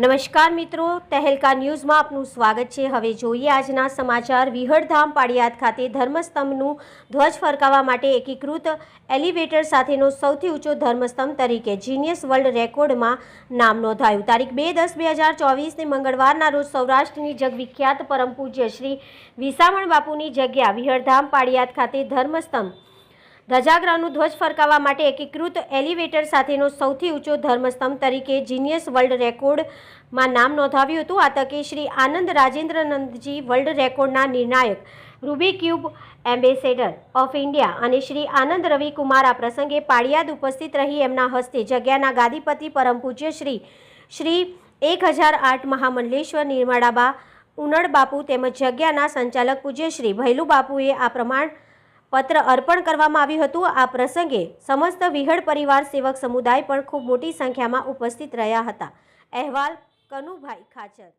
નમસ્કાર મિત્રો, તહેલકા ન્યૂઝમાં આપનું સ્વાગત છે. હવે જોઈએ આજના સમાચાર. વિહળધામ પાડિયાદ ખાતે ધર્મસ્તંભનું ધ્વજ ફરકાવવા માટે એકીકૃત એલિવેટર સાથેનો સૌથી ઊંચો ધર્મસ્તંભ તરીકે જીનિયસ વર્લ્ડ રેકોર્ડમાં નામ નોંધાયું. તારીખ બે દસ બે હજાર ચોવીસને મંગળવારના રોજ સૌરાષ્ટ્રની જગવિખ્યાત પરમ પૂજ્ય શ્રી વિસામણ બાપુની જગ્યા વિહળધામ પાડિયાદ ખાતે ધર્મસ્તંભ ધજાગરાનું ધ્વજ ફરકાવવા માટે એકીકૃત એલિવેટર સાથેનો સૌથી ઊંચો ધર્મસ્તંભ તરીકે જીનિયસ વર્લ્ડ રેકોર્ડમાં નામ નોંધાવ્યું હતું. આ તકે શ્રી આનંદ રાજેન્દ્રનંદજી વર્લ્ડ રેકોર્ડના નિર્ણાયક Rubik cube ambassador of India અને શ્રી આનંદ રવિકુમાર આ પ્રસંગે પાળિયાદ ઉપસ્થિત રહી એમના હસ્તે જગ્યાના ગાદીપતિ પરમ પૂજ્ય શ્રી શ્રી એક હજાર આઠ મહામંડલેશ્વર નિર્માળાબા ઉનડ બાપુ તેમજ જગ્યાના સંચાલક પૂજ્ય શ્રી ભૈલુ બાપુએ આ પ્રમાણ પત્ર અર્પણ કરવામાં આવ્યું હતું. આ પ્રસંગે સમસ્ત વિહળ પરિવાર સેવક સમુદાય પણ ખૂબ મોટી સંખ્યામાં ઉપસ્થિત રહ્યા હતા. અહેવાલ કનુભાઈ ખાચર